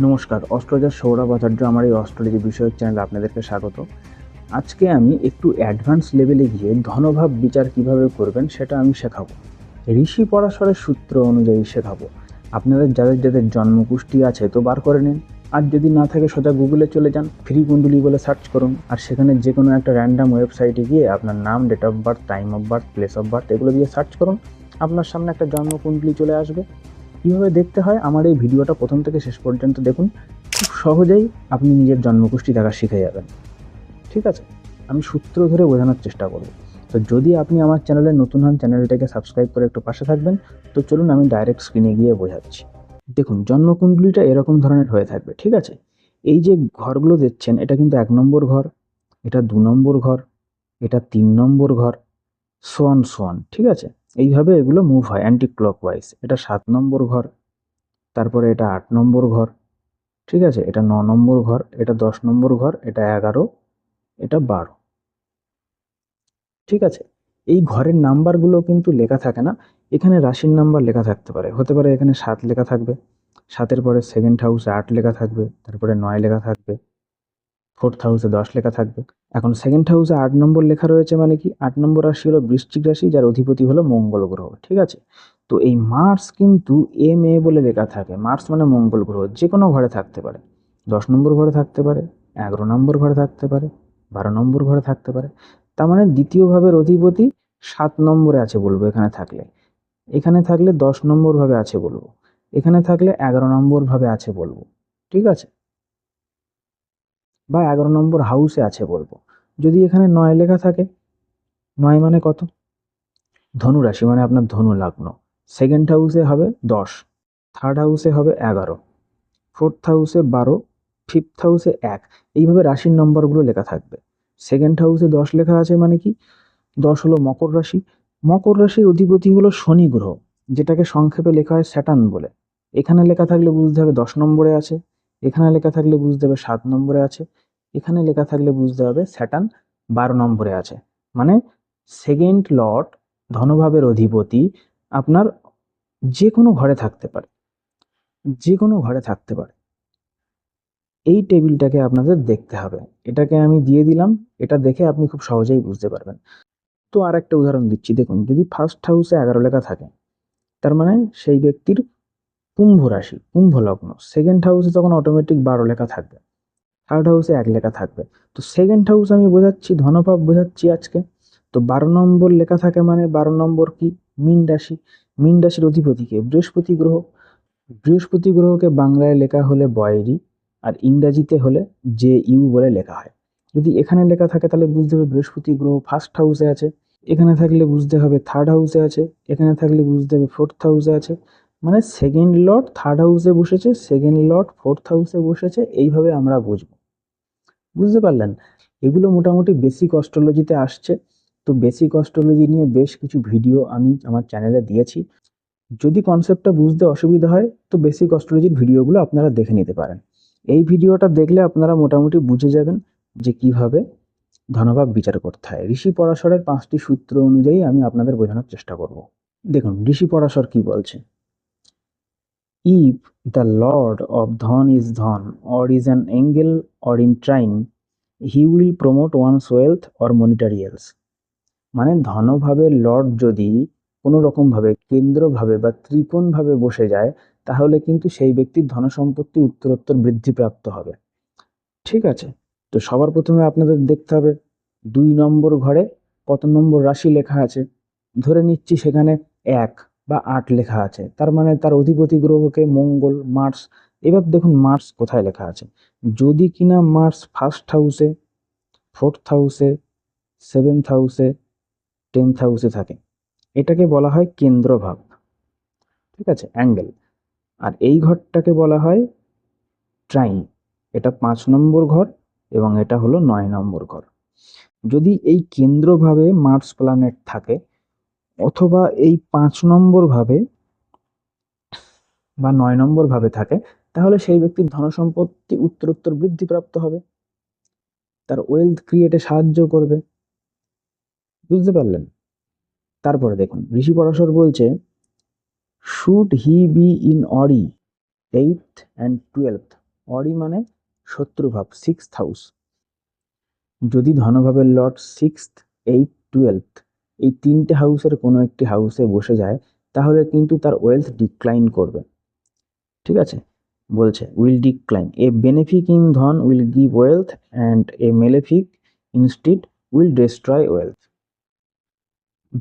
নমস্কার, অস্ট্রোলজার সৌরভ আচার্য, আমার এই অস্ট্রোলজি বিষয়ক চ্যানেলে আপনাদেরকে স্বাগত। আজকে আমি একটু অ্যাডভান্স লেভেলে গিয়ে ধনভাব বিচার কীভাবে করবেন সেটা আমি শেখাবো। ঋষি পরাশরের সূত্র অনুযায়ী শেখাবো। আপনাদের, যাদের যাদের জন্মকুষ্টি আছে তো বার করে নিন। আর যদি না থাকে সোজা গুগলে চলে যান ফ্রি কুণ্ডলি বলে সার্চ করুন। আর সেখানে যে কোনো একটা র্যান্ডাম ওয়েবসাইটে গিয়ে আপনার নাম date of birth time of birth place of birth এগুলো দিয়ে সার্চ করুন। আপনার সামনে একটা জন্মকুণ্ডলি চলে আসবে। কীভাবে দেখতে হয় আমার এই ভিডিওটা প্রথম থেকে শেষ পর্যন্ত দেখুন। খুব সহজেই আপনি নিজের জন্মকুষ্টি দেখা শিখে যাবেন। ঠিক আছে? আমি সূত্র ধরে বোঝানোর চেষ্টা করব। তো যদি আপনি আমার চ্যানেলে নতুন হন, চ্যানেলটাকে সাবস্ক্রাইব করে একটু পাশে থাকবেন। তো চলুন আমি ডাইরেক্ট স্ক্রিনে গিয়ে বোঝাচ্ছি। দেখুন, জন্মকুণ্ডলিটা এরকম ধরনের হয়ে থাকবে, ঠিক আছে? এই যে ঘরগুলো দেখছেন, এটা কিন্তু এক নম্বর ঘর, এটা দু নম্বর ঘর, এটা তিন নম্বর ঘর সোয়ান সোয়ান ঠিক আছে? এইভাবে এগুলো মুভ হয় অ্যান্টি ক্লকওয়াইজ এটা সাত নম্বর ঘর, তারপরে এটা আট নম্বর ঘর, ঠিক আছে? এটা ন নম্বর ঘর, এটা দশ নম্বর ঘর, এটা এগারো, এটা বারো, ঠিক আছে? এই ঘরের নাম্বারগুলো কিন্তু লেখা থাকে না। এখানে রাশির নাম্বার লেখা থাকতে পারে। হতে পারে এখানে সাত লেখা থাকবে, সাতের পরে সেকেন্ড হাউসে আট লেখা থাকবে, তারপরে নয় লেখা থাকবে ফোর্থ হাউসে দশ লেখা থাকবে। এখন সেকেন্ড হাউসে আট নম্বর লেখা রয়েছে মানে কি? আট নম্বর রাশি হলো বৃশ্চিক রাশি, যার অধিপতি হলো মঙ্গল গ্রহ, ঠিক আছে? তো এই মার্স কিন্তু এম এ বলে লেখা থাকে। মার্স মানে মঙ্গল গ্রহ যে কোনো ঘরে থাকতে পারে। দশ নম্বর ঘরে থাকতে পারে, এগারো নম্বর ঘরে থাকতে পারে, বারো নম্বর ঘরে থাকতে পারে। তার মানে দ্বিতীয় ভাবের অধিপতি সাত নম্বরে আছে বলব এখানে থাকলে। এখানে থাকলে দশ নম্বর ভাবে আছে বলব। এখানে থাকলে এগারো নম্বর ভাবে আছে বলব, ঠিক আছে? বা এগারো নম্বর হাউসে আছে বলব। যদি এখানে নয় লেখা থাকে, নয় মানে কত? ধনু রাশি মানে আপনার ধনু লগ্ন। সেকেন্ড হাউসে হবে দশ থার্ড হাউসে হবে এগারো ফোর্থ হাউসে বারো ফিফথ হাউসে এক। এইভাবে রাশির নম্বরগুলো লেখা থাকবে। সেকেন্ড হাউসে দশ লেখা আছে মানে কি? দশ হলো মকর রাশি। মকর রাশির অধিপতি হলো শনি গ্রহ, যেটাকে সংক্ষেপে লেখা হয় স্যাটার্ন বলে। এখানে লেখা থাকলে বুঝতে হবে দশ নম্বরে আছে, এখানে লেখা থাকলে বুঝতে হবে সাত নম্বরে আছে। এখানে লেখা থাকলে বুঝতে হবে স্যাটার্ন বারো নম্বরে আছে। মানে সেকেন্ড লর্ড ধনভাবের অধিপতি আপনার যে কোনো ঘরে থাকতে পারে। যে কোনো ঘরে থাকতে পারে। এই টেবিলটাকে আপনাদের দেখতে হবে। এটাকে আমি দিয়ে দিলাম। এটা দেখে আপনি খুব সহজেই বুঝতে পারবেন। তো আর একটা উদাহরণ দিচ্ছি। দেখুন, যদি ফার্স্ট হাউসে এগারো লেখা থাকে, তার মানে সেই ব্যক্তির কুম্ভ রাশি, কুম্ভ লগ্ন। সেকেন্ড হাউসে তখন অটোমেটিক বারো লেখা থাকবে থার্ড হাউসে এক লেখা থাকবে। তো সেকেন্ড হাউস আমি বোঝাচ্ছি, ধনভাব বোঝাচ্ছি আজকে। তো বারো নম্বর লেখা থাকে মানে বারো নম্বর কি? মিন রাশি। মিন রাশির অধিপতিকে বৃহস্পতি গ্রহ। বৃহস্পতি গ্রহকে বাংলায় লেখা হলে বয়েরি, আর ইংরাজিতে হলে জে ইউ বলে লেখা হয়। যদি এখানে লেখা থাকে তাহলে বুঝতে হবে বৃহস্পতি গ্রহ ফার্স্ট হাউসে আছে। এখানে থাকলে বুঝতে হবে থার্ড হাউসে আছে। এখানে থাকলে বুঝতে হবে ফোর্থ হাউসে আছে। মানে সেকেন্ড লট থার্ড হাউসে বসেছে সেকেন্ড লট ফোর্থ হাউসে বসেছে, এইভাবে আমরা বুঝব। বুঝতে পারলেন? এগুলো মোটামুটি বেসিক অস্ট্রোলজিতে আসছে। তো বেসিক অস্ট্রোলজি নিয়ে বেশ কিছু ভিডিও আমি আমার চ্যানেলে দিয়েছি। যদি কনসেপ্টটা বুঝতে অসুবিধা হয়, তো বেসিক অস্ট্রোলজির ভিডিওগুলো আপনারা দেখে নিতে পারেন। এই ভিডিওটা দেখলে আপনারা মোটামুটি বুঝে যাবেন যে কীভাবে ধনভাব বিচার করতে হয়। ঋষি পরাশরের পাঁচটি সূত্র অনুযায়ী আমি আপনাদের বোঝানোর চেষ্টা করব। দেখুন, ঋষি পরাশর কি বলছে? If the lord of dhan is dhan or is an angle or in trine he will promote one's wealth or মনিটারিয়ালস মানে ধনভাবে লর্ড যদি কোনো রকমভাবে, কেন্দ্রভাবে বা ত্রিকোণভাবে বসে যায়, তাহলে কিন্তু সেই ব্যক্তির ধনসম্পত্তি উত্তরোত্তর বৃদ্ধিপ্রাপ্ত হবে। ঠিক আছে? তো সবার প্রথমে আপনাদের দেখতে হবে, দুই নম্বর ঘরে কত নম্বর রাশি লেখা আছে? ধরে নিচ্ছি সেখানে এক। বা আট লেখা আছে। তার মানে তার অধিপতি গ্রহকে মঙ্গল, মার্স, এবার দেখুন মার্স কোথায় লেখা আছে। যদি কিনা মার্স ফার্স্ট হাউসে ফোর্থ হাউসে সেভেন্থ হাউসে টেন্থ হাউসে থাকে। এটাকে বলা হয় কেন্দ্রভাব। ঠিক আছে? অ্যাঙ্গেল আর এই ঘরটাকে বলা হয় ট্রাইন এটা পাঁচ নম্বর ঘর এবং এটা হলো নয় নম্বর ঘর। যদি এই কেন্দ্রভাবে মার্স প্ল্যানেট থাকে অথবা এই পাঁচ নম্বর ভাবে বা নয় নম্বর ভাবে থাকে, তাহলে সেই ব্যক্তির ধনসম্পত্তি উত্তরোত্তর বৃদ্ধিপ্রাপ্ত হবে। তার ওয়েলথ ক্রিয়েটে সাহায্য করবে। বুঝতে পারলেন? তারপরে দেখুন, ঋষি পরাশর বলছে should he be in ari eight and twelve ari মানে শত্রুভাব সিক্স হাউস যদি ধনভাবের লর্ড সিক্সথ এইট টুয়েলথ এই তিনটে হাউসের কোনো একটি হাউসে বসে যায়, তাহলে কিন্তু তার ওয়েলথ ডিক্লাইন করবে। ঠিক আছে? বলছে will decline a benefic in dhan will give wealth and a malefic instead will destroy wealth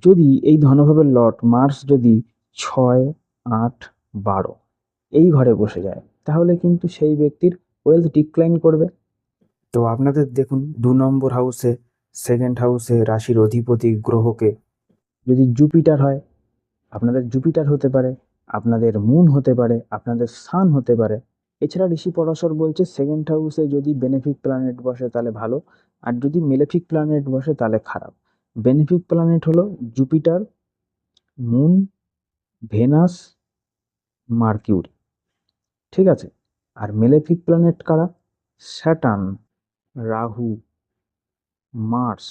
যদি এই ধনভাবের লট মার্স যদি ছয়, আট, বারো এই ঘরে বসে যায়, তাহলে কিন্তু সেই ব্যক্তির ওয়েলথ ডিক্লাইন করবে। তো আপনাদের দেখুন, দু নম্বর হাউসে সেকেন্ড হাউসে রাশির অধিপতি গ্রহকে যদি জুপিটার হয়, আপনাদের জুপিটার হতে পারে, আপনাদের মুন হতে পারে, আপনাদের সান হতে পারে। এছাড়া ঋষি পরাশর বলছে, সেকেন্ড হাউসে যদি বেনিফিক প্ল্যানেট বসে তাহলে ভালো, আর যদি মেলেফিক প্ল্যানেট বসে তাহলে খারাপ। বেনিফিক প্ল্যানেট হলো জুপিটার, মুন, ভেনাস, মার্কিউরি। ঠিক আছে? আর মেলেফিক প্ল্যানেট কারা? স্যাটার্ন, রাহু। মার্স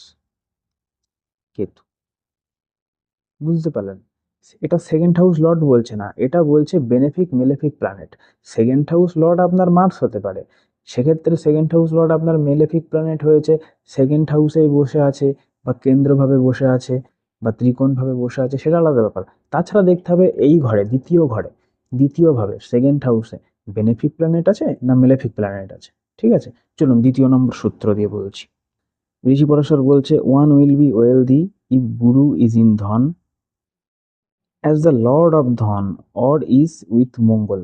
কেতু। বুঝতে পারলেন? এটা সেকেন্ড হাউস লর্ড বলছে না, এটা বলছে benefic malefic planet second house lord আপনার মার্স হতে পারে, সেক্ষেত্রে সেকেন্ড হাউস লর্ড আপনার মেলেফিক প্ল্যানেট হয়েছে সেকেন্ড হাউসেই বসে আছে, বা কেন্দ্রভাবে বসে আছে, বা ত্রিকোণভাবে বসে আছে, সেটা আলাদা ব্যাপার। তাছাড়া দেখতে হবে এই ঘরে, দ্বিতীয় ঘরে, দ্বিতীয়ভাবে সেকেন্ড হাউসে বেনিফিক প্ল্যানেট আছে না মেলেফিক প্ল্যানেট আছে? ঠিক আছে, চলুন দ্বিতীয় নম্বর সূত্র দিয়ে বলছি। ঋষি পরাশর বলছে one will be wealthy if Guru is in dhan as the lord of dhan or is with Mangal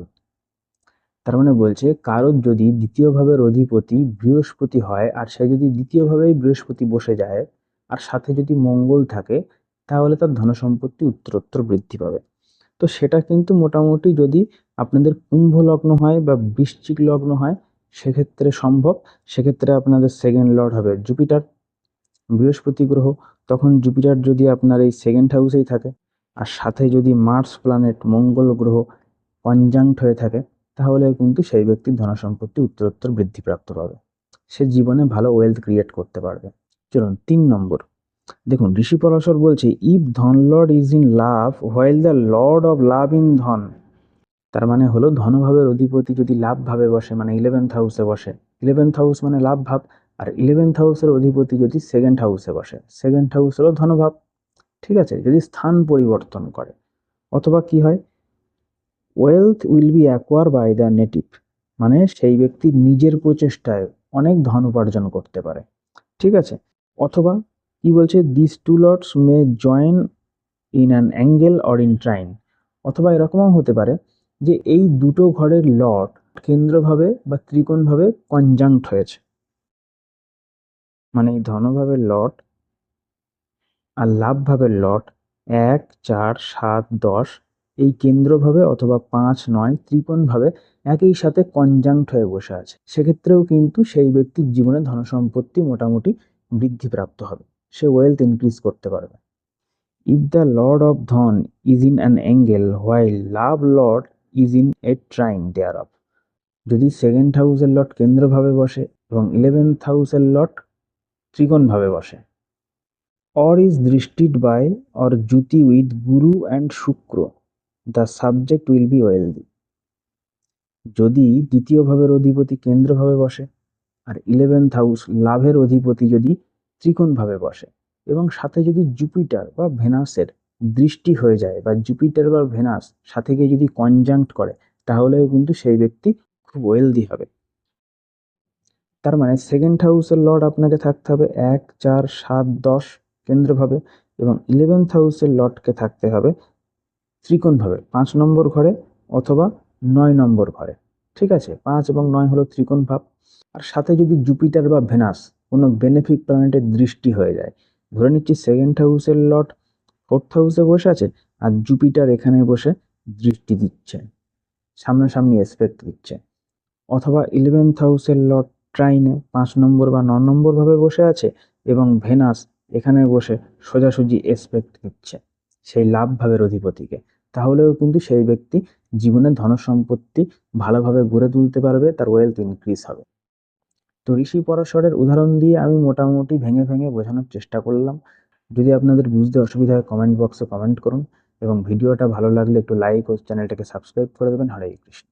তার মানে বলছে, কারোর যদি দ্বিতীয় ভাবের অধিপতি বৃহস্পতি হয়, আর সে যদি দ্বিতীয়ভাবেই বৃহস্পতি বসে যায়, আর সাথে যদি মঙ্গল থাকে, তাহলে তার ধনসম্পত্তি উত্তরোত্তর বৃদ্ধি পাবে। তো সেটা কিন্তু মোটামুটি যদি আপনাদের কুম্ভ লগ্ন হয় বা বৃশ্চিক লগ্ন হয় সেক্ষেত্রে সম্ভব। সেক্ষেত্রে আপনাদের সেকেন্ড লর্ড হবে জুপিটার বৃহস্পতি গ্রহ, তখন জুপিটার যদি আপনার এই সেকেন্ড হাউসেই থাকে, আর সাথে যদি মার্স প্ল্যানেট মঙ্গল গ্রহ কনজাংক্ট হয়ে থাকে তাহলে কিন্তু সেই ব্যক্তির ধনসম্পত্তি উত্তরোত্তর বৃদ্ধিপ্রাপ্ত পাবে। সে জীবনে ভালো ওয়েলথ ক্রিয়েট করতে পারবে। চলুন, তিন নম্বর। দেখুন ঋষি পরাশর বলছে if dhan lord is in labh while the lord of labh in dhan তার মানে হলো ধনভাবের অধিপতি যদি লাভ ভাবে বসে মানে ইলেভেন্থ হাউসে বসে ইলেভেন্থ হাউস মানে লাভ ভাব, আর ইলেভেন্থ হাউসের অধিপতি যদি সেকেন্ড হাউসে বসে সেকেন্ড হাউস হলো ধনভাব, ঠিক আছে? যদি স্থান পরিবর্তন করে, অথবা কি হয়? Wealth will be acquire by the native মানে সেই ব্যক্তি নিজের প্রচেষ্টায় অনেক ধন উপার্জন করতে পারে, ঠিক আছে? অথবা কি বলছে? This two lords may join in an angle or in trine অথবা এরকমও হতে পারে যে এই দুটো ঘরের লট কেন্দ্রভাবে বা ত্রিকোণভাবে কনজাংক্ট হয়েছে। মানে এই ধনভাবের লট আর লাভভাবের লট এক, চার, সাত, দশ এই কেন্দ্রভাবে অথবা পাঁচ, নয় ত্রিকোণভাবে একই সাথে কনজাংক্ট হয়ে বসে আছে। সেক্ষেত্রেও কিন্তু সেই ব্যক্তির জীবনে ধনসম্পত্তি মোটামুটি বৃদ্ধিপ্রাপ্ত হবে। সে ওয়েলথ ইনক্রিজ করতে পারবে। If the lord of dhan is in an angle while labh lord is in a trine thereof যদি সেকেন্ড হাউসের লট কেন্দ্রভাবে বসে এবং ইলেভেন্থ হাউসের লট ত্রিকোণভাবে বসে। Or is দৃষ্টিড by or yuti with Guru and Shukra. The subject will be wealthy যদি দ্বিতীয় ভাবের অধিপতি কেন্দ্রভাবে বসে আর ইলেভেন্থ হাউস লাভের অধিপতি যদি ত্রিকোণভাবে বসে এবং সাথে যদি জুপিটার বা ভেনাসের দৃষ্টি হয়ে যায় বা জুপিটার বা ভেনাস সাথে গিয়ে যদি কনজাংক্ট করে, তাহলেও কিন্তু সেই ব্যক্তি খুব ওয়েলদি হবে। তার মানে সেকেন্ড হাউসের লর্ড আপনাকে থাকতে হবে, এক, চার, সাত, দশ কেন্দ্রভাবে এবং ইলেভেন্থ হাউসের লর্ডকে থাকতে হবে ত্রিকোণভাবে, পাঁচ নম্বর ঘরে অথবা নয় নম্বর ঘরে। ঠিক আছে? পাঁচ এবং নয় হলো ত্রিকোণ ভাব। আর সাথে যদি জুপিটার বা ভেনাস কোনো বেনিফিক প্ল্যানেটের দৃষ্টি হয়ে যায়, ধরে নিচ্ছি সেকেন্ড হাউসের লট ফোর্থ হাউসে বসে আছে আর জুপিটার এখানে বসে দৃষ্টি দিচ্ছে, সামনাসামনি এসপেক্ট দিচ্ছে। অথবা ইলেভেন্থ হাউসের লট ট্রাইনে পাঁচ নম্বর বা ন নম্বরভাবে বসে আছে এবং ভেনাস এখানে বসে সোজাসুজি এসপেক্ট দিচ্ছে সেই লাভ ভাবের অধিপতিকে। তাহলেও কিন্তু সেই ব্যক্তি জীবনে ধনসম্পত্তি ভালোভাবে গড়ে তুলতে পারবে, তার ওয়েলথ ইনক্রিজ হবে। তো ঋষি পরাশরের উদাহরণ দিয়ে আমি মোটামুটি ভেঙে ভেঙে বোঝানোর চেষ্টা করলাম। যদি আপনাদের বুঝতে অসুবিধা হয় কমেন্ট বক্সে কমেন্ট করুন এবং ভিডিওটা ভালো লাগলে একটু লাইক ও চ্যানেলটাকে সাবস্ক্রাইব করে দেবেন। হরে কৃষ্ণ।